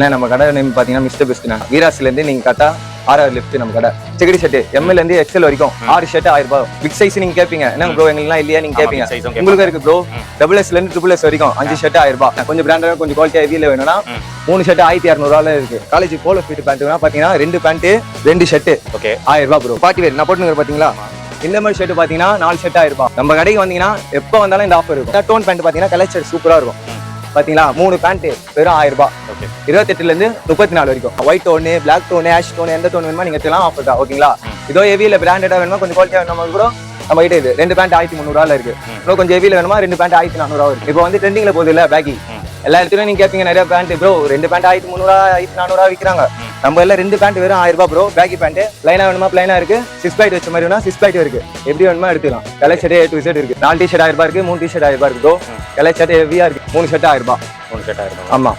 ஏன்னா நம்ம கடை நேம் பாத்தீங்கன்னா மிஸ்டர் பெஸ்ட்னா வீராஸ்ல இருந்து நீங்க கட்டா ஆறாவது லிஃப்ட் நம்ம கடை. செகடி ஷர்ட் எம்எல் இருந்து எக்ஸல் வரைக்கும் ஆறு ஷர்ட் ஆயிரம் ரூபாய். பிக் சைஸ் நீங்க கேப்பீங்க. என்ன ப்ரோ எங்களுக்குலாம் இல்லையா? நீங்க கேட்பாங்க. உங்களுக்கு இருக்கு ப்ரோ டபுள் எஸ்ல இருந்து ட்ரிபிள் எஸ் வரைக்கும் அஞ்சு ஷர்ட் ஆயிரம் ரூபாய். கொஞ்சம் பிராண்டா கொஞ்சம் குவாலிட்டி ஹெவியில வேணும்னா. மூணு ஷர்ட் ஆயிரத்தி இரநூறுவால இருக்கு. காலேஜ் போலோ ஃபிட் பேண்ட் பாத்தீங்கன்னா ரெண்டு பேண்ட் ரெண்டு ஷர்ட் ஓகே ஆயிரம் ரூபாய் ப்ரோ பார்ட்டி வேர் நான் போட்டுங்க பாத்தீங்களா இந்த மாதிரி ஷர்ட் பாத்தீங்கன்னா நாலு ஷர்ட் ஆயிரம் ரூபாய். நம்ம கடைக்கு வந்தீங்கன்னா எப்போ வந்தாலும் இந்த ஆஃபர் இருக்கும். டோன் பேண்ட் பாத்தீங்கன்னா கலர் ஷர்ட் சூப்பரா இருக்கும். பாத்தீங்களா? மூணு பேண்ட் வெறும் ஆயிரம் ரூபாய். ஓகே இருபத்தெட்டுல இருந்து முப்பத்தி நாலு வரைக்கும். White tone black tone ash tone எந்த டோன் வேணுமா நீங்க எடுத்துலாம் ஆஃபர் தான். ஓகேங்களா? இதோ ஹெவியில பிராண்டடா வேணுமா கொஞ்சம் குவாலிட்டியா வேணுமா கூட நம்ம கிட்ட இது. ரெண்டு பேண்ட் ஆயிரத்தி முந்நூறுவால இருக்கு. இன்னும் கொஞ்சம் ஹெவியில வேணுமா ரெண்டு பேண்ட் ஆயிரத்தி நானூறுவா இருக்கு. இப்போ வந்து ட்ரெண்டிங்ல போகுது இல்ல பேக்கி. எல்லா இடத்துலயும் நீங்க கேப்பீங்க நிறைய பேண்ட் ப்ரோ ரெண்டு பேண்ட் ஆயிரத்தி முந்நூறுவா ஆயிரத்தி நானூறுவா விற்கிறாங்க. நம்ம எல்லாம் ரெண்டு பேண்ட் வெறும் ஆயிரம் ரூபாய் ப்ரோ பேக்கி பேண்ட் லைனா வேணுமா பிளைனா இருக்கு. சிக்ஸ் பாயிண்ட் வச்ச மாதிரி வேணா சிக்ஸ் பாயிண்ட் இருக்கு. எப்படி வேணுமா எடுத்துக்கலாம். கலர் ஷர்ட் டு ஷர்ட் இருக்கு. நாலு டி ஷர்ட் ஆயிரம் ரூபாய் இருக்கு மூணு டி ஷர்ட் ஆயிரம் ரூபாய் இருக்கு ப்ரோ கலர் ஷர்ட் ஹெவியா இருக்கு. மூணு ஷர்ட் ஆயிரம் ரூபாய். ஒன்று செட் ஆயிருக்கும் ஆமா.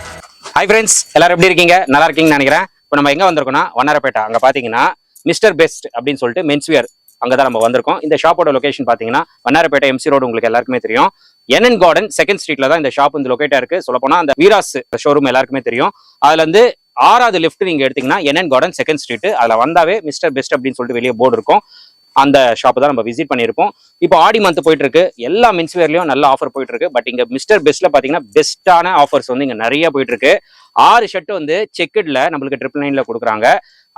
ஹாய் ஃப்ரெண்ட்ஸ் எல்லாரும் எப்படி இருக்கீங்க? நல்லா இருக்கீங்கன்னு நினைக்கிறேன். இப்போ நம்ம எங்க வந்திருக்கோம்னா வண்ணாரப்பேட்டை. அங்க பாத்தீங்கன்னா மிஸ்டர் பெஸ்ட் அப்படின்னு சொல்லிட்டு மென்ஸ்வியர் அங்க தான் நம்ம வந்திருக்கோம். இந்த ஷாப்போட லொகேஷன் பாத்தீங்கன்னா வண்ணாரப்பேட்டை எம்சி ரோடு உங்களுக்கு எல்லாருக்குமே தெரியும். என்என் கார்டன் செகண்ட் ஸ்ட்ரீட்ல தான் இந்த ஷாப் வந்து லொகேட்டா இருக்கு. சொல்ல போனா அந்த வீராஸ் ஷோரூம் எல்லாருக்குமே தெரியும். அதுல இருந்து ஆறாவது லிஃப்ட் நீங்க எடுத்தீங்கன்னா என்என் கார்டன் செகண்ட் ஸ்ட்ரீட் அதுல வந்தாவே மிஸ்டர் பெஸ்ட் அப்படின்னு சொல்லிட்டு வெளியே போர்டு இருக்கும். அந்த ஷாப்பு தான் நம்ம விசிட் பண்ணியிருப்போம். இப்போ ஆடி மந்த் போயிட்டு இருக்கு எல்லா மென்ஸ்வேர்லயும் நல்ல ஆஃபர் போயிட்டு இருக்கு பட் இங்க மிஸ்டர் பெஸ்ட்ல பாத்தீங்கன்னா பெஸ்ட்டான ஆஃபர்ஸ் வந்து இங்க நிறைய போயிட்டு இருக்கு ஆறு ஷர்ட் வந்து செக்கெட்ல நம்மளுக்கு ட்ரிபிள் நைன்ல கொடுக்குறாங்க.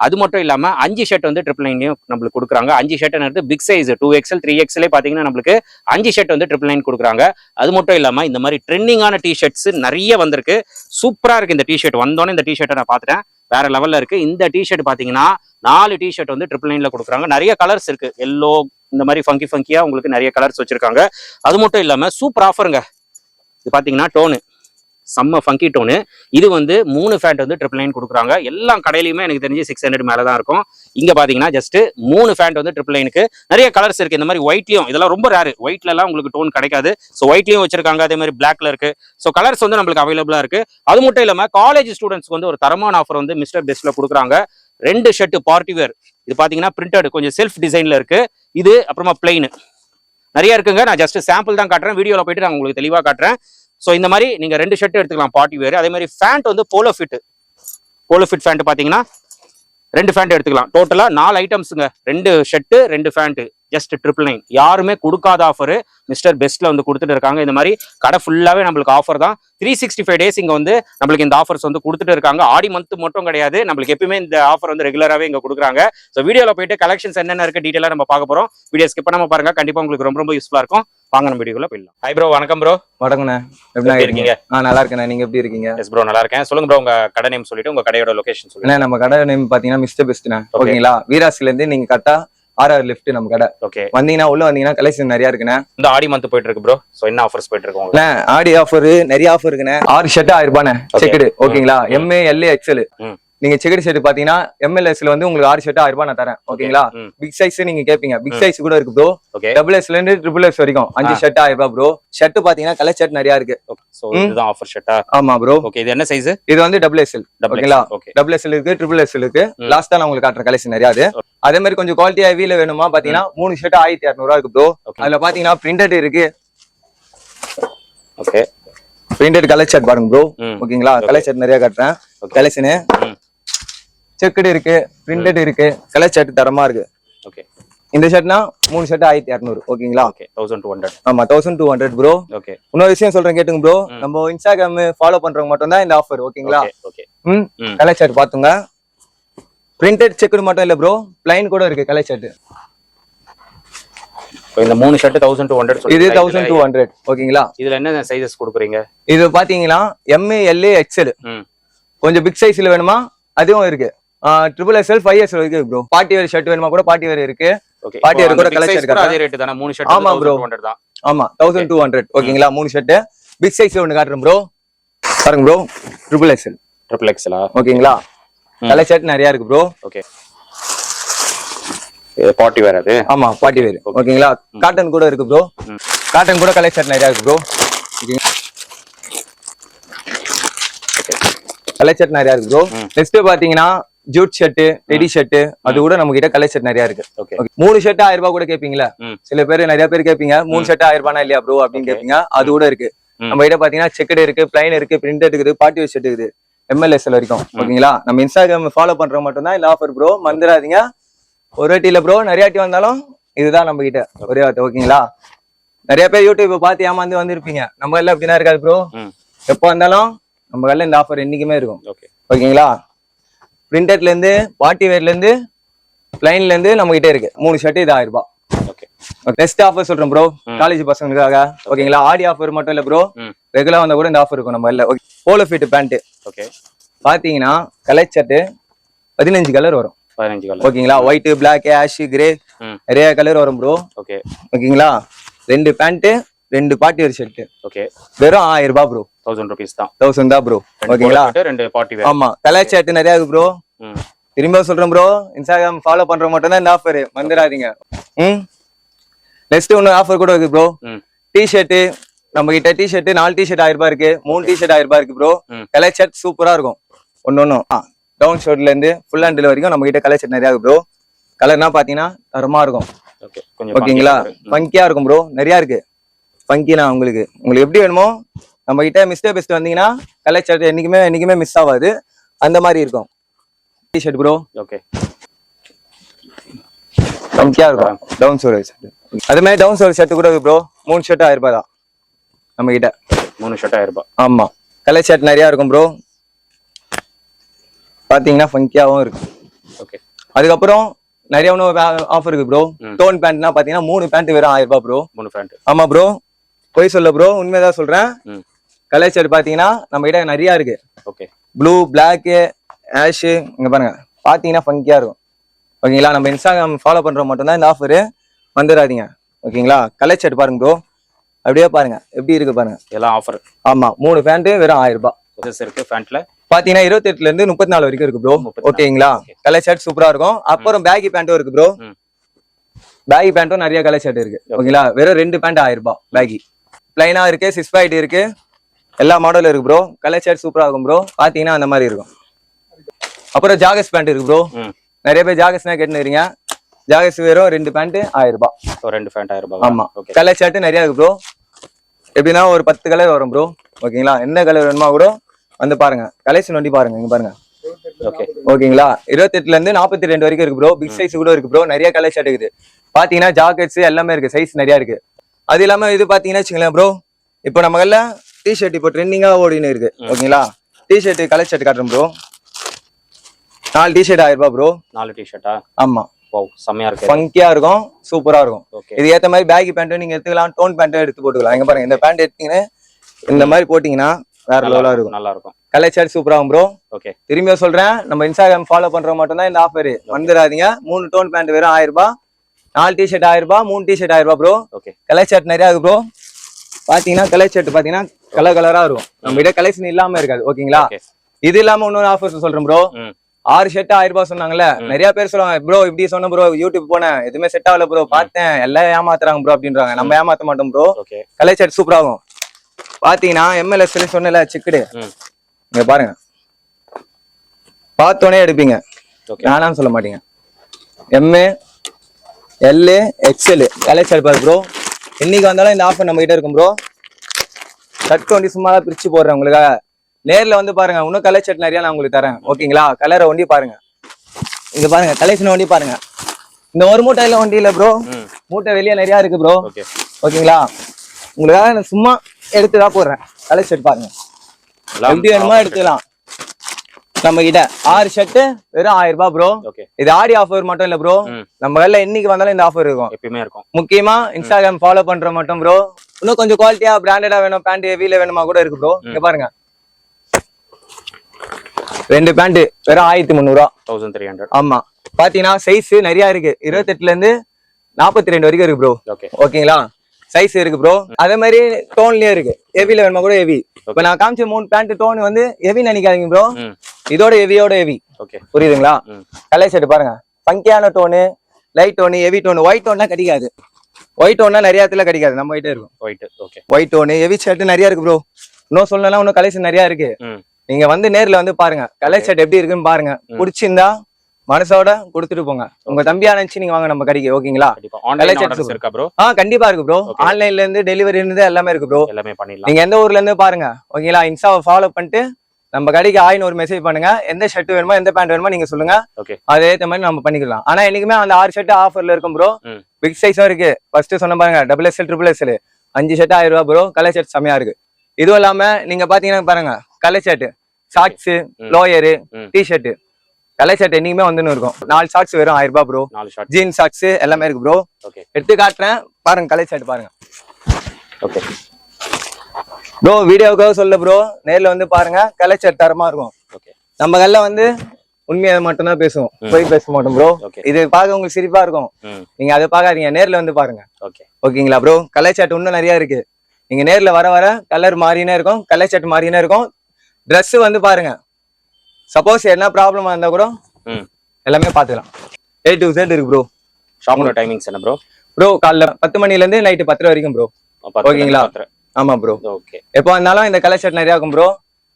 அது மட்டும் இல்லாமல் அஞ்சு ஷர்ட் வந்து ட்ரிபிள் நைன்லையும் நம்மளுக்கு கொடுக்குறாங்க. அஞ்சு ஷர்ட்னு big size two XL three எக்ஸ்எல்லே பார்த்தீங்கன்னா நம்மளுக்கு அஞ்சு ஷர்ட் வந்து ட்ரிபிள் நைன் கொடுக்குறாங்க. அது மட்டும் இல்லாமல் இந்த மாதிரி ட்ரெண்டிங்கான டி ஷர்ட்ஸ் நிறைய வந்திருக்கு. சூப்பராக இருக்குது இந்த டிஷர்ட் வந்தோன்னே வந்தோடனே இந்த டிஷர்ட்டை நான் பார்த்துட்டேன் வேற லெவலில் இருக்குது இந்த டிஷர்ட் பார்த்தீங்கன்னா நாலு டி ஷர்ட் வந்து ட்ரிபிள் நைனில் கொடுக்குறாங்க. நிறைய கலர்ஸ் இருக்குது எல்லோ இந்த மாதிரி ஃபங்கி ஃபங்கியாக உங்களுக்கு நிறைய கலர்ஸ் வச்சிருக்காங்க. அது மட்டும் இல்லாமல் சூப்பர் ஆஃபருங்க இது பார்த்தீங்கன்னா டோனு செம்ம ஃபங்கி டோனு இது வந்து மூணு ஃபேண்ட் வந்து ட்ரிபிள் நைன் கொடுக்குறாங்க. எல்லா கடையிலையுமே எனக்கு தெரிஞ்சு சிக்ஸ் ஹண்ட்ரட் மேலே தான் இருக்கும். இங்கே பார்த்தீங்கன்னா ஜஸ்ட் மூணு ஃபேண்ட் வந்து ட்ரிபிள் நைனுக்கு நிறைய கலர்ஸ் இருக்குது இந்த மாதிரி ஒயிட்லையும் இதெல்லாம் ரொம்ப ரேரு ஒயிட்லலாம் உங்களுக்கு டோன் கிடைக்காது. ஸோ ஒயிட்லையும் வச்சிருக்காங்க. அதே மாதிரி பிளாக்ல இருக்கு. ஸோ கலர்ஸ் வந்து நம்மளுக்கு அவைலபிளாக இருக்குது அது மட்டும் இல்லாமல் காலேஜ் ஸ்டூடெண்ட்ஸ்க்கு வந்து ஒரு தரமான ஆஃபர் வந்து மிஸ்டர் பெஸ்ட்ல கொடுக்குறாங்க. ரெண்டு ஷர்ட் பார்ட்டி வேர் இது பார்த்தீங்கன்னா பிரிண்டட் கொஞ்சம் செல்ஃப் டிசைனில் இருக்குது இது அப்புறமா பிளெயின் நிறைய இருக்குங்க. நான் ஜஸ்ட் சாம்பிள் தான் காட்டுறேன். வீடியோவில் போயிட்டு நான் உங்களுக்கு தெளிவாக காட்டுறேன். ஸோ இந்த மாதிரி நீங்கள் ரெண்டு ஷர்ட் எடுத்துக்கலாம் பார்ட்டி வேறு அதே மாதிரி ஃபேண்ட் வந்து polo fit polo fit pant பார்த்தீங்கன்னா ரெண்டு ஃபேண்ட் எடுத்துக்கலாம். டோட்டலாக நாலு ஐட்டம்ஸுங்க ரெண்டு ஷர்ட்டு ரெண்டு ஃபேண்ட்டு ஜஸ்ட் ட்ரிபிள் நைன் யாருமே கொடுக்காத ஆஃபர் மிஸ்டர் பெஸ்ட்ல வந்து கொடுத்துட்டு இருக்காங்க. இந்த மாதிரி கடை ஃபுல்லாவே நம்மளுக்கு ஆஃபர் தான். த்ரீ சிக்ஸ்டி ஃபைவ் டேஸ் இங்க வந்து நம்மளுக்கு இந்த ஆஃபர்ஸ் வந்து கொடுத்துட்டு இருக்காங்க. ஆடி மந்த் மட்டும் கிடையாது. நம்மளுக்கு எப்பயுமே இந்த ஆஃபர் வந்து ரெகுலராகவே இங்க கொடுக்குறாங்க. ஸோ வீடியோல போயிட்டு கலெக்ஷன்ஸ் என்னென்ன இருக்கு டீட்டெயிலாக நம்ம பார்க்க போறோம். வீடியோ ஸ்கிப் பண்ணாம பாருங்க. கண்டிப்பா உங்களுக்கு ரொம்ப ரொம்ப யூஸ்ஃபுல்லா இருக்கும். வாங்க நம்ம வீடியோக்குள்ள போயிடலாம். ஹை ப்ரோ வணக்கம் ப்ரோ வணக்கண்ணே எப்படி இருக்கீங்க? ஆ நல்லா இருக்கேண்ணே. நீங்க எப்படி இருக்கீங்க? எஸ் ப்ரோ நல்லா இருக்கேன். சொல்லுங்க ப்ரோ உங்க கடை நேம் சொல்லிட்டு உங்க கடையோட லொகேஷன் சொல்லுங்க. அண்ணே நம்ம கடை நேம் பாத்தீங்கன்னா மிஸ்டர் பெஸ்ட்ண்ணே. ஓகேங்களா? வீராஸ்ல இருந்து நீங்க கரெக்டா ஆறாவது லிஃப்ட் நம்ம கடை. ஓகே வந்தீங்கன்னா உள்ள வந்தீங்கன்னா கலெக்ஷன் நிறைய இருக்குண்ணே. இந்த ஆடி மந்த் போயிட்டு இருக்கு ப்ரோ ஸோ என்ன ஆஃபர்ஸ் போயிட்டு இருக்கு ஆடி ஆஃபர் நிறைய ஆஃபர் இருக்குண்ணே. ஆறு ஷர்ட் ஆயிரம் ரூபாண்ணே. செக்குடு ஓகேங்களா. எம்ஏ எல்ஏ எக்ஸல் ம். நீங்க செக்குடு ஷர்ட் பாத்தீங்கன்னா எம்எல்எஸ்ல வந்து உங்களுக்கு ஆறு ஷர்ட் ஆயிரம் ரூபாய் நான் தரேன். ஓகேங்களா? பிக் சைஸ் நீங்க கேப்பீங்க. பிக் சைஸ் கூட இருக்கு ப்ரோ டபுள் எஸ்ல இருந்து ட்ரிபிள் எஸ் வரைக்கும். அஞ்சு. ஷர்ட் ஆயிரம் ரூபாய் ப்ரோ ஷர்ட் பாத்தீங்கன்னா கலர் ஷர்ட் நிறைய இருக்கு. இதுதான் ஆஃபர் ஷர்ட்டா ஆமா ப்ரோ ஓகே இது என்ன சைஸ் இது வந்து டபுள் எஸ்எல் ஓகேங்களா? ஓகே டபுள் எஸ்எல் இருக்கு ட்ரிபிள் எஸ்எல் இருக்கு. லாஸ்டா நான் உங்களுக்கு காட்டுற கலெக்ஷன் நிறைய அது அதே மாதிரி கொஞ்சம் குவாலிட்டி ஹெவியில வேணுமா பாத்தீங்கன்னா மூணு ஷர்ட் ஆயிரத்தி இரநூறுவா இருக்கு ப்ரோ அதுல பாத்தீங்கன்னா பிரிண்டட் இருக்கு. ஓகே பிரிண்டட் கலர் ஷர்ட் பாருங்க ப்ரோ ஓகேங்களா. கலர் ஷர்ட் நிறைய காட்டுறேன். கலெக்ஷனு செக்குடு இருக்கு பிரிண்டட் இருக்கு கலர் ஷர்ட் தரமா இருக்கு. ஓகே இந்த ஷர்ட்னா மூணு ஷர்ட் ஆயிரத்தி இரநூறு ஓகேங்களா ஓகே தௌசண்ட் டூ ஹண்ட்ரட் ஆமா thousand two hundred bro okay இன்னொரு விஷயம் சொல்றேன் கேட்டுங்க ப்ரோ. நம்ம இன்ஸ்டாகிராம் ஃபாலோ பண்றவங்க மட்டும் தான் இந்த ஆஃபர் ஓகேங்களா ஓகே ம்? கலர் ஷர்ட் பாத்துங்க. பிரிண்டட் செக்குடு மட்டும் இல்ல ப்ரோ பிளைன் கூட இருக்கு கலர் ஷர்ட் இந்த மூணு ஷர்ட் தௌசண்ட் டூ ஹண்ட்ரட் இது தௌசண்ட் டூ ஹண்ட்ரட் ஓகேங்களா இதுல என்ன சைஸஸ் கொடுக்குறீங்க? இது பாத்தீங்கன்னா எம்ஏ எல்ஏ எக்ஸ்எல் கொஞ்சம் பிக் சைஸ்ல வேணுமா? அதுவும் இருக்கு. ட்ரிபிள் எஸ்எல் ஃபைவ் எஸ் இருக்கு ப்ரோ பார்ட்டி வேர் ஷர்ட் வேணுமா கூட பார்ட்டி வேர் இருக்கு. Party wear கூட collection இருக்கா? அதே ரேட் தானே? மூணு ஷர்ட் ஆமா. ப்ரோ தான். ஆமா தௌசண்ட் டூ ஹண்ட்ரட் ஓகேங்களா? மூணு ஷர்ட் பிக் சைஸ்ல ஒன்று காட்டுறேன் ப்ரோ பாருங்க ப்ரோ ட்ரிபிள் எஸ்எல் ட்ரிபிள் எக்ஸ்லா ஓகேங்களா. கலர் ஷர்ட் நிறைய இருக்கு ப்ரோ ஓகே பார்ட்டி வேற அது? ஆமா பார்ட்டி வேர். ஓகேங்களா? காட்டன் கூட இருக்கு ப்ரோ. காட்டன் கூட கலர் ஷர்ட் நிறைய இருக்கு ப்ரோ கலர் ஷர்ட் நிறைய இருக்கு ப்ரோ. நெக்ஸ்ட் பாத்தீங்கன்னா ஜூட் ஷர்ட் டெடி ஷர்ட் அது கூட நம்ம கிட்ட கலர் ஷர்ட் நிறைய இருக்கு. மூணு ஷர்ட் ஆயிரம் ரூபாய் கூட கேப்பீங்களா. சில பேர் நிறைய பேர் கேப்பீங்க மூணு ஷர்ட் ஆயிரம் ரூபாய் இல்லையா ப்ரோ அப்படின்னு. கேப்பீங்க அது கூட இருக்கு. நம்ம கிட்ட பாத்தீங்கன்னா செக்கடு இருக்கு பிளைன் இருக்கு பிரிண்டட் இருக்குது பார்ட்டி வேர் ஷர்ட் இருக்குது. எம்எல்எஸ்ல வரைக்கும். ஓகேங்களா நம்ம இன்ஸ்டாகிராம் ஃபாலோ பண்றவங்க மட்டும்தான் இந்த ஆஃபர் ப்ரோ மறந்துடாதீங்க. ஒரு வாட்டி இல்ல ப்ரோ நிறைய வாட்டி வந்தாலும் இதுதான் நம்ம கிட்ட. ஒரே வார்த்தை ஓகேங்களா நிறைய பேர் யூடியூப் பார்த்து ஏமாந்து வந்திருப்பீங்க. நம்ம எல்லாம் அப்படின்னா இருக்காது ப்ரோ எப்போ வந்தாலும் நம்ம கல்ல இந்த ஆஃபர் என்னைக்குமே இருக்கும். ஓகே ஓகேங்களா பிரிண்டட்ல இருந்து பார்ட்டி வேர்ல இருந்து பிளைன்ல இருந்து நம்ம கிட்ட இருக்கு. மூணு ஷர்ட் இது ஆயிரம் ரூபாய். ஓகே பெஸ்ட் ஆஃபர் சொல்றேன் ப்ரோ காலேஜ் பசங்களுக்காக. ஓகேங்களா ஆடி ஆஃபர் மட்டும் இல்ல ப்ரோ ரெகுலரா வந்தா கூட இந்த ஆஃபர் இருக்கும் நம்ம இல்ல. போலோ ஃபிட் பேண்ட் ஓகே பாத்தீங்கன்னா கலர் ஷர்ட் பதினஞ்சு கலர் வரும். பதினஞ்சு கலர் ஓகேங்களா ஒயிட் பிளாக் ஆஷ் கிரே நிறைய கலர் வரும் ப்ரோ ஓகே ஓகேங்களா ரெண்டு பேண்ட் ரெண்டு பார்ட்டி வேர் ஷர்ட் ஓகே வெறும் ஆயிரம் ரூபாய் ப்ரோ தௌசண்ட் ருபீஸ் தான். தௌசண்ட் தான் ப்ரோ ஓகேங்களா ரெண்டு பார்ட்டி வேர் ஆமா. கலர் ஷர்ட் நிறைய இருக்கு ப்ரோ திரும்ப சொல்றேன் ப்ரோ இன்ஸ்டாகிராம் ஃபாலோ பண்ற மட்டும் தான் இந்த ஆஃபர் வந்துடாதீங்க ம். நெக்ஸ்ட் இன்னொரு ஆஃபர் கூட இருக்கு ப்ரோ ம். டிஷர்ட் நம்ம கிட்ட டிஷர்ட் நாலு டிஷர்ட் ஆயிரம் ரூபாய் இருக்கு. மூணு டிஷர்ட் ஆயிரம் ரூபாய் இருக்கு ப்ரோ. கலர் ஷர்ட் சூப்பரா இருக்கும். ஒன்னு ஒன்னும் டவுன் ஷர்ட்ல இருந்து ஃபுல் ஹேண்டில் வரைக்கும் நம்ம கிட்ட கலர் ஷர்ட் நிறைய இருக்கு ப்ரோ கலர்னா பாத்தீங்கன்னா தரமா இருக்கும். ஓகேங்களா. ஃபங்கியா இருக்கும். ப்ரோ நிறைய இருக்கு. ஃபங்கினா உங்களுக்கு உங்களுக்கு எப்படி வேணுமோ நம்ம கிட்ட மிஸ்டர் பெஸ்ட் வந்தீங்கன்னா கலர் ஷர்ட் என்னைக்குமே என்னைக்குமே மிஸ் ஆகாது. அந்த மாதிரி இருக்கும். டிஷர்ட் ப்ரோ ஓகே ஃபங்கியா இருக்கும். டவுன் சோல் ஷர்ட் அது மாதிரி டவுன் சோல் ஷர்ட் கூட இருக்கு ப்ரோ மூணு ஷர்ட் ஆயிரம் ரூபாய் தான் நம்ம கிட்ட மூணு ஷர்ட் ஆயிரம் ரூபாய் ஆமா. கலர் ஷர்ட் நிறைய இருக்கும் ப்ரோ பாத்தீங்கன்னா ஃபங்கியாவும் இருக்கு. ஓகே அதுக்கப்புறம் நிறைய ஒன்றும் ஆஃபர் இருக்கு ப்ரோ. டோன் பேண்ட்னா பாத்தீங்கன்னா மூணு பேண்ட் வெறும் ஆயிரம் ரூபாய் ப்ரோ மூணு பேண்ட் ஆமா ப்ரோ போய் சொல்ல ப்ரோ உண்மையதான் சொல்றேன். கலர் ஷர்ட் பாத்தீங்கன்னா நம்ம கிட்ட நிறைய இருக்கு. ஓகே ப்ளூ பிளாக் ஆஷ் இங்க பாருங்க. பாத்தீங்கன்னா ஃபங்கியா இருக்கும். ஓகேங்களா நம்ம இன்ஸ்டாகிராம் ஃபாலோ பண்றோம் மட்டும்தான் இந்த ஆஃபர் வந்துடாதீங்க. ஓகேங்களா கலர் ஷர்ட் பாருங்க ப்ரோ அப்படியே பாருங்க. எப்படி இருக்கு பாருங்க. இதெல்லாம் ஆஃபர் ஆமா மூணு பேண்ட் வெறும் ஆயிரம் ரூபாய். இருக்கு பேண்ட்ல பாத்தீங்கன்னா இருபத்தி எட்டுல இருந்து முப்பத்தி நாலு வரைக்கும் இருக்கு ப்ரோ 34. ஓகேங்களா. கலர் ஷர்ட் சூப்பரா இருக்கும். அப்புறம் பேகி பேண்ட்டும் இருக்கு ப்ரோ பேகி பேண்ட்டும் நிறைய கலர் ஷர்ட் இருக்கு ஓகேங்களா வெறும் ரெண்டு பேண்ட் ஆயிரம் ரூபாய் பேகி பிளைனா இருக்கு சிக்ஸ் பாயிட் இருக்கு. எல்லா மாடலும் இருக்கு ப்ரோ கலர் ஷர்ட் சூப்பரா இருக்கும் ப்ரோ பாத்தீங்கன்னா அந்த மாதிரி இருக்கும். அப்புறம் ஜாகஸ் பேண்ட் இருக்கு ப்ரோ நிறைய பேர் ஜாகஸ்னா கேட்டுருக்கீங்க ஜாகஸ் வெறும் ரெண்டு பேண்ட் ஆயிரம் ரூபாய். ரெண்டு பேண்ட் ஆயிரம் ரூபாய் ஆமா. கலர் ஷர்ட் நிறைய இருக்கு ப்ரோ எப்படின்னா ஒரு பத்து கலர் வரும் ப்ரோ ஓகேங்களா? என்ன கலர் வேணுமா கூட வந்து பாருங்க. கலெக்ஷன் வண்டி பாருங்க இங்க பாருங்க. ஓகே ஓகேங்களா? இருபத்தெட்டுல இருந்து நாற்பத்தி ரெண்டு வரைக்கும் இருக்கு ப்ரோ பிக் சைஸ் கூட இருக்கு ப்ரோ நிறைய கலர் ஷர்ட் இருக்குது. பாத்தீங்கன்னா ஜாக்கெட்ஸ் எல்லாமே இருக்கு. சைஸ் நிறைய இருக்கு. அது இல்லாம இது பாத்தீங்கன்னா வச்சுங்களேன் ப்ரோ இப்போ நம்ம கல்ல டிஷர்ட் இப்போ ட்ரெண்டிங்கா ஓடின்னு இருக்கு. ஓகேங்களா? டிஷர்ட் கலர் ஷர்ட் காட்டுறேன் ப்ரோ நாலு டிஷர்ட் ஆயிரம் ரூபாய் ப்ரோ நாலு டிஷர்ட்டா ஆமா. ஆமா செம்மையா இருக்கு. ஃபங்கியா இருக்கும் சூப்பரா இருக்கும். ஓகே இது ஏத்த மாதிரி பேகி பேண்ட்டும் நீங்க எடுத்துக்கலாம் டோன் பேண்ட்டும் எடுத்து போட்டுக்கலாம். இங்க பாருங்க இந்த பேண்ட் எடுத்தீங்கன்னா இந்த மாதிரி போட்டீங்கன்னா வேற லெவலா இருக்கும் நல்லா இருக்கும். கலர் ஷர்ட் சூப்பரா இருக்கும் ப்ரோ ஓகே திரும்பியும் சொல்றேன் நம்ம இன்ஸ்டாகிராம் ஃபாலோ பண்றவங்க மட்டும்தான் இந்த ஆஃபர் வந்துடாதீங்க மூணு டோன் பேண்ட் வெறும் ஆயிரம் ரூபாய். நாலு டிஷர்ட் ஆயிரம் ரூபாய் மூணு டிஷர்ட் ஆயிரம் ரூபாய் ப்ரோ ஓகே கலர் ஷர்ட் நிறைய இருக்கு ப்ரோ பாத்தீங்கன்னா கலர் ஷர்ட் பாத்தீங்கன்னா கலர் கலரா இருக்கும். நம்ம கிட்ட கலெக்ஷன் இல்லாம இருக்காது ஓகேங்களா? ஓகே இது இல்லாம இன்னொரு ஆஃபர் சொல்றேன் ப்ரோ ஆறு ஷர்ட் ஆயிரம் ரூபாய் சொன்னாங்கல்ல நிறைய பேர் சொல்லுவாங்க ப்ரோ இப்படி சொன்ன ப்ரோ யூடியூப் போனேன். எதுவுமே செட் ஆகல ப்ரோ பார்த்தேன். எல்லாம் ஏமாத்துறாங்க ப்ரோ அப்படின்றாங்க. நம்ம ஏமாத்த மாட்டோம் ப்ரோ கலர் ஷர்ட் சூப்பரா இருக்கும் பாத்தீங்கன்னா எம்எல்எஸ் சொன்னல சிக்குடு. இங்க பாருங்க. பார்த்தோன்னே எடுப்பீங்க. நானான்னு சொல்ல மாட்டீங்க. MA L XL colour shirt பாரு இன்னைக்கு வந்தாலும் இந்த ஆஃபர் நம்ம கிட்ட இருக்கும் ப்ரோ ஷர்ட் வண்டி சும்மா தான் பிரிச்சு போடுறேன் உங்களுக்காக. நேர்ல வந்து பாருங்க. இன்னும் கலர் ஷர்ட் நிறைய நான் உங்களுக்கு தரேன். ஓகேங்களா கலரை ஒண்டி பாருங்க. இங்க பாருங்க. கலெக்ஷன் வண்டி பாருங்க. இந்த ஒரு மூட்டையில வண்டி இல்ல ப்ரோ மூட்டை வெளியே நிறைய இருக்கு ப்ரோ ஓகே ஓகேங்களா உங்களுக்காக நான் சும்மா எடுத்து தான் போடுறேன். கலர் ஷர்ட் பாருங்க. எப்படி வேணுமோ எடுத்துக்கலாம். நம்ம கிட்ட ஆறு ஷர்ட் வெறும் ஆயிரம் ரூபாய் ப்ரோ இது ஆடி ஆஃபர் மட்டும் இல்ல ப்ரோ நம்ம கல்ல என்னைக்கு வந்தாலும் இந்த ஆஃபர் இருக்கும். எப்பயுமே இருக்கும். முக்கியமா இன்ஸ்டாகிராம் ஃபாலோ பண்ற மட்டும் ப்ரோ இன்னும் கொஞ்சம் குவாலிட்டியா பிராண்டடா வேணும் பேண்ட் ஹெவில வேணுமா கூட இருக்கு ப்ரோ இங்க பாருங்க. ரெண்டு பேண்ட் வெறும் ஆயிரத்தி முந்நூறுவா. தௌசண்ட் த்ரீ ஹண்ட்ரட் ஆமா. பாத்தீங்கன்னா சைஸ் நிறைய இருக்கு. இருபத்தெட்டுல இருந்து நாற்பத்தி ரெண்டு வரைக்கும் இருக்கு ப்ரோ ஓகே ஓகேங்களா? சைஸ் இருக்கு ப்ரோ அதே மாதிரி டோன்லயே இருக்கு. ஹெவில வேணுமா கூட ஹெவி இப்ப நான் காமிச்ச மூணு பேண்ட் டோன் வந்து ஹெவி நினைக்காதீங்க ப்ரோ இதோட ஹெவியோட ஹெவி ஓகே புரியுதுங்களா? கலர் ஷர்ட் பாருங்க. ஃபங்கியான tone light tone heavy tone white டோன்னா கிடைக்காது. ஒயிட் டோன்னா நிறைய இடத்துல கிடைக்காது. நம்ம கிட்ட இருக்கும். White okay white tone heavy shirt நிறைய இருக்கு ப்ரோ இன்னும் சொல்லணும்னா இன்னும் கலெக்ஷன் நிறைய இருக்கு. நீங்க வந்து நேர்ல வந்து பாருங்க. கலர் ஷர்ட் எப்படி இருக்குன்னு பாருங்க. பிடிச்சிருந்தா மனசோட கொடுத்துட்டு போங்க. உங்க தம்பியா நினைச்சு நீங்க வாங்க நம்ம கடைக்கு ஓகேங்களா? ஆ கண்டிப்பா இருக்கு ப்ரோ. ஆன்லைன்ல இருந்து டெலிவரி இருந்து எல்லாமே இருக்கு ப்ரோ எல்லாமே பண்ணிடலாம். நீங்க எந்த ஊர்ல இருந்து பாருங்க. ஓகேங்களா? இன்ஸ்டாவை ஃபாலோ பண்ணிட்டு நம்ம கடைக்கு ஆயின்னு ஒரு மெசேஜ் பண்ணுங்க. எந்த ஷர்ட் வேணுமோ எந்த பேண்ட் வேணுமோ நீங்க சொல்லுங்க. அதே மாதிரி நம்ம பண்ணிக்கலாம். ஆனா என்னைக்குமே அந்த ஆறு ஷர்ட் ஆஃபர்ல இருக்கும் ப்ரோ. பிக் சைஸும் இருக்கு. ஃபர்ஸ்ட் சொன்ன பாருங்க டபுள் எக்ஸ்எல் ட்ரிபிள் எக்ஸ்எல் அஞ்சு ஷர்ட் ஆயிரம் ரூபாய் ப்ரோ கலர் ஷர்ட் செமையா இருக்கு. இதுவும் இல்லாம நீங்க பாத்தீங்கன்னா பாருங்க கலர் ஷர்ட் ஷார்ட்ஸ். லோயரு ம். டி ஷர்ட் கலர் ஷர்ட் என்னைக்குமே வந்துன்னு இருக்கும். நாலு ஷார்ட்ஸ் வெறும் ஆயிரம் ரூபாய் ப்ரோ ஜீன் ஷார்ட்ஸ் எல்லாமே இருக்கு ப்ரோ எடுத்து காட்டுறேன். பாருங்க கலர் ஷர்ட் பாருங்க. ஓகே ப்ரோ வீடியோவுக்காக சொல்ல ப்ரோ நேர்ல வந்து பாருங்க. கலர் ஷர்ட் தரமா இருக்கும். நம்ம கல்ல வந்து உண்மையை மட்டும்தான் பேசுவோம். போய் பேச மாட்டோம் ப்ரோ இது பார்க்க உங்களுக்கு சிரிப்பா இருக்கும். நீங்க அதை பார்க்காதீங்க. நேர்ல வந்து பாருங்க. ஓகே ஓகேங்களா ப்ரோ கலர் ஷர்ட் இன்னும் நிறைய இருக்கு. நீங்க நேர்ல வர வர கலர் மாறினே இருக்கும். கலர் ஷர்ட் மாறினே இருக்கும். Dress வந்து பாருங்க. சப்போஸ் என்ன ப்ராப்ளமா இருந்தா கூட எல்லாமே பாத்துக்கலாம் ஏ டு Z இருக்கு ப்ரோ ஷாப்போட டைமிங்ஸ் என்ன ப்ரோ ப்ரோ காலைல பத்து மணில இருந்து நைட்டு பத்து வரைக்கும் ப்ரோ ஓகேங்களா? ஆமா ப்ரோ ஓகே எப்போ வந்தாலும் இந்த கலர் ஷர்ட் நிறைய இருக்கும் ப்ரோ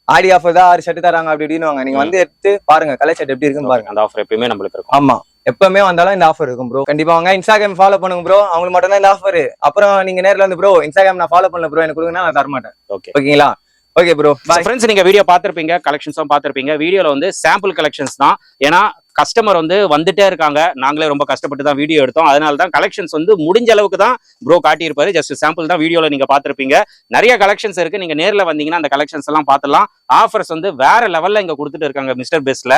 ஆடி ஆஃபர் தான் ஆறு ஷர்ட் தராங்க அப்படி இப்படின்னு வாங்க. நீங்க வந்து எடுத்து பாருங்க கலர் ஷர்ட் எப்படி இருக்குன்னு பாருங்க. அந்த ஆஃபர் எப்பயுமே நம்மளுக்கு இருக்கும். ஆமா. எப்பவுமே வந்தாலும் இந்த ஆஃபர் இருக்கும் ப்ரோ கண்டிப்பா வாங்க. இன்ஸ்டாகிராம் ஃபாலோ பண்ணுங்க ப்ரோ அவங்களுக்கு மட்டும் தான் இந்த ஆஃபர் அப்புறம் நீங்க நேர்ல வந்து ப்ரோ இன்ஸ்டாகிராம் நான் ஃபாலோ பண்ணல ப்ரோ எனக்கு கொடுங்கன்னா நான் தர மாட்டேன் ஓகே ஓகேங்களா ஓகே ப்ரோ ஃப்ரெண்ட்ஸ் நீங்க வீடியோ பார்த்திருப்பீங்க கலெக்ஷன்ஸும் பார்த்திருப்பீங்க. வீடியோல வந்து சாம்பிள் கலெக்ஷன்ஸ் தான். ஏன்னா கஸ்டமர் வந்து வந்துட்டே இருக்காங்க. நாங்களே ரொம்ப கஷ்டப்பட்டு தான் வீடியோ எடுத்தோம். அதனால தான் கலெக்ஷன்ஸ் வந்து முடிஞ்ச அளவுக்கு தான் ப்ரோ காட்டியிருப்பாரு. ஜஸ்ட் சாம்பிள் தான் வீடியோவில் நீங்க பார்த்துருப்பீங்க. நிறைய கலெக்ஷன்ஸ் இருக்கு. நீங்க நேரில் வந்தீங்கன்னா அந்த கலெக்ஷன்ஸ் எல்லாம் பார்த்துலாம் ஆஃபர்ஸ் வந்து வேற லெவலில் இங்கே கொடுத்துட்டு இருக்காங்க மிஸ்டர் பெஸ்ட்ல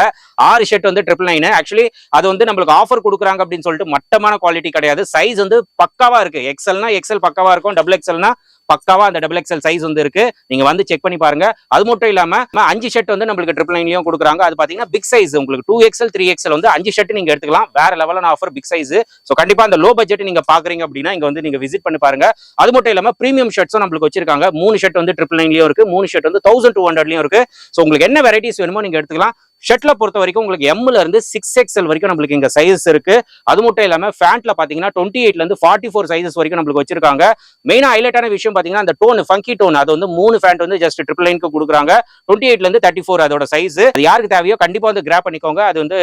ஆறு ஷர்ட் வந்து ட்ரிபிள் நைனு ஆக்சுவலி அது வந்து நம்மளுக்கு ஆஃபர் கொடுக்குறாங்க அப்படின்னு சொல்லிட்டு மட்டமான குவாலிட்டி கிடையாது. சைஸ் வந்து பக்காவா இருக்கு. எக்ஸல்னா எக்ஸல் பக்காவா இருக்கும். டபுள் எக்ஸல்னா பக்காவா அந்த டபுள் எக்ஸல் சைஸ் வந்து இருக்கு. நீங்க வந்து செக் பண்ணி பாருங்க. அது மட்டும் இல்லாம அஞ்சு ஷர்ட் வந்து நம்மளுக்கு ட்ரிபிள் நைன்லயும் கொடுக்குறாங்க. அது பாத்தீங்கன்னா பிக் சைஸ் உங்களுக்கு டூ எக்ஸல் த்ரீ எக்ஸல் வந்து அஞ்சு ஷர்ட் நீங்க எடுத்துக்கலாம். வேற லெவலான ஆஃபர் பிக் சைஸ் ஸோ கண்டிப்பா அந்த லோ பட்ஜெட் நீங்க பாக்குறீங்க அப்படின்னா இங்க வந்து நீங்க விசிட் பண்ணி பாருங்க. அது மட்டும் இல்லாம பிரீமியம் ஷர்ட்ஸும் நம்மளுக்கு வச்சிருக்காங்க. மூணு ஷர்ட் வந்து ட்ரிபிள் நைன்லயும் இருக்கு. மூணு ஷர்ட் வந்து தௌசண்ட் டூ ஹண்ட்ரட்லயும் இருக்கு. ஸோ உங்களுக்கு என்ன வெரைட்டிஸ் வேணுமோ நீங்க எடுத்துக்கலாம். ஷர்ட்ல பொறுத்த வரைக்கும் உங்களுக்கு எம்ல இருந்து சிக்ஸ் எக்ஸ்எல் வரைக்கும் நம்மளுக்கு இங்க சைஸ் இருக்கு. அது மட்டும் இல்லாம ஃபேண்ட்ல பாத்தீங்கன்னா டுவெண்ட்டி எயிட்ல இருந்து ஃபார்ட்டி ஃபோர் சைசஸ் வரைக்கும் நம்மளுக்கு வச்சிருக்காங்க. மெயினா ஹைலைட்டான விஷயம் பாத்தீங்கன்னா அந்த டோன் ஃபங்கி டோன் அது வந்து மூணு ஃபேண்ட் வந்து ஜஸ்ட் ட்ரிபிள் லைனுக்கு கொடுக்குறாங்க. டுவெண்ட்டி எயிட்ல இருந்து தேர்ட்டி ஃபோர் அதோட சைஸ் அது யாருக்கு தேவையோ கண்டிப்பா வந்து கிராப் பண்ணிக்கோங்க. அது வந்து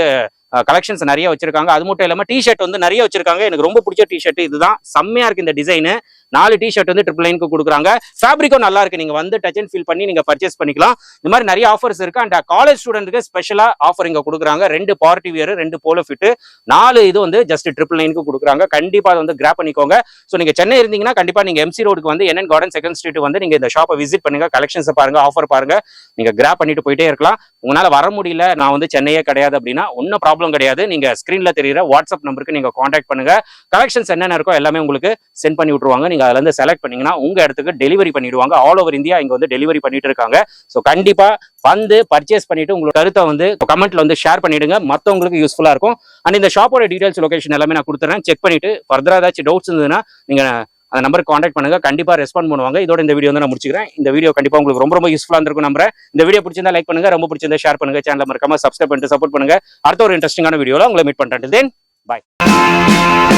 கலெக்ஷன்ஸ் நிறைய வச்சிருக்காங்க. அது மட்டும் இல்லாம டிஷர்ட் வந்து நிறைய வச்சிருக்காங்க. எனக்கு ரொம்ப பிடிச்ச டி ஷர்ட் இதுதான். செம்மையா இருக்கு இந்த டிசைனு நாலு டிஷர்ட் வந்து ட்ரிபிள் லைனுக்கு கொடுக்குறாங்க. ஃபேப்ரிக்கும் நல்லா இருக்கு. நீங்க வந்து டச் அண்ட் ஃபீல் பண்ணி நீங்க பர்ச்சேஸ் பண்ணிக்கலாம். இந்த மாதிரி நிறைய ஆஃபர்ஸ் இருக்கு. அண்ட் காலேஜ் ஸ்டூடெண்ட்டுக்கு ஸ்பெஷலா ஆஃபர் இங்க கொடுக்குறாங்க. ரெண்டு பார்ட்டி வியர் ரெண்டு போலோ ஃபிட் நாலு இது வந்து ஜஸ்ட் ட்ரிபிள் நைனுக்கு கொடுக்குறாங்க. கண்டிப்பா அதை வந்து கிராப் பண்ணிக்கோங்க. ஸோ நீங்க சென்னை இருந்தீங்கன்னா கண்டிப்பா நீங்க எம்சி ரோடுக்கு வந்து என்என் கார்டன் செகண்ட் ஸ்ட்ரீட் வந்து நீங்க இந்த ஷாப்பை விசிட் பண்ணுங்க. கலெக்ஷன்ஸ் பாருங்க. ஆஃபர் பாருங்க. நீங்க கிராப் பண்ணிட்டு போயிட்டே இருக்கலாம். உங்களால வர முடியல. நான் வந்து சென்னையே கிடையாது அப்படின்னா ஒன்னும் ப்ராப்ளம் கிடையாது. நீங்க ஸ்கிரீன்ல தெரியுற வாட்ஸ்அப் நம்பருக்கு நீங்க காண்டாக்ட் பண்ணுங்க. கலெக்ஷன்ஸ் என்னென்ன இருக்கோ எல்லாமே உங்களுக்கு சென்ட் பண்ணி விட்டுருவாங்க. நீங்க அதுல இருந்து செலக்ட் பண்ணீங்கன்னா உங்க இடத்துக்கு டெலிவரி பண்ணிடுவாங்க. ஆல் ஓவர் இந்தியா இங்க வந்து டெலிவரி பண்ணிட்டு இருக்காங்க. ஸோ கண்டிப்பா வந்து பர்ச்சேஸ் பண்ணிட்டு உங்களோட கருத்தை வந்து கமெண்ட்ல வந்து ஷேர் பண்ணிடுங்க. மத்தவங்களுக்கு யூஸ்ஃபுல்லா இருக்கும். அண்ட் இந்த ஷாப்போட டீடைல்ஸ் லொகேஷன் எல்லாமே நான் கொடுத்துறேன். செக் பண்ணிட்டு ஃபர்தரா ஏதாச்சும் டவுட்ஸ் இருந்ததுன்னா நீங்க அந்த நம்பருக்கு காண்டாக்ட் பண்ணுங்க. கண்டிப்பா ரெஸ்பாண்ட் பண்ணுவாங்க. இதோட இந்த வீடியோ வந்து நான் முடிச்சுக்கிறேன். இந்த வீடியோ கண்டிப்பா உங்களுக்கு ரொம்ப ரொம்ப யூஸ்ஃபுல்லா இருக்கும் நம்புறேன். இந்த வீடியோ பிடிச்சிருந்தா லைக் பண்ணுங்க. ரொம்ப பிடிச்சிருந்தா ஷேர் பண்ணுங்க. சேனல் மறக்காம சப்ஸ்கிரைப் பண்ணிட்டு சப்போர்ட் பண்ணுங்க. அடுத்த ஒரு இன்ட்ரெஸ்டிங்கான வீடியோல உங்களை மீட் பண்றேன். தென் பாய்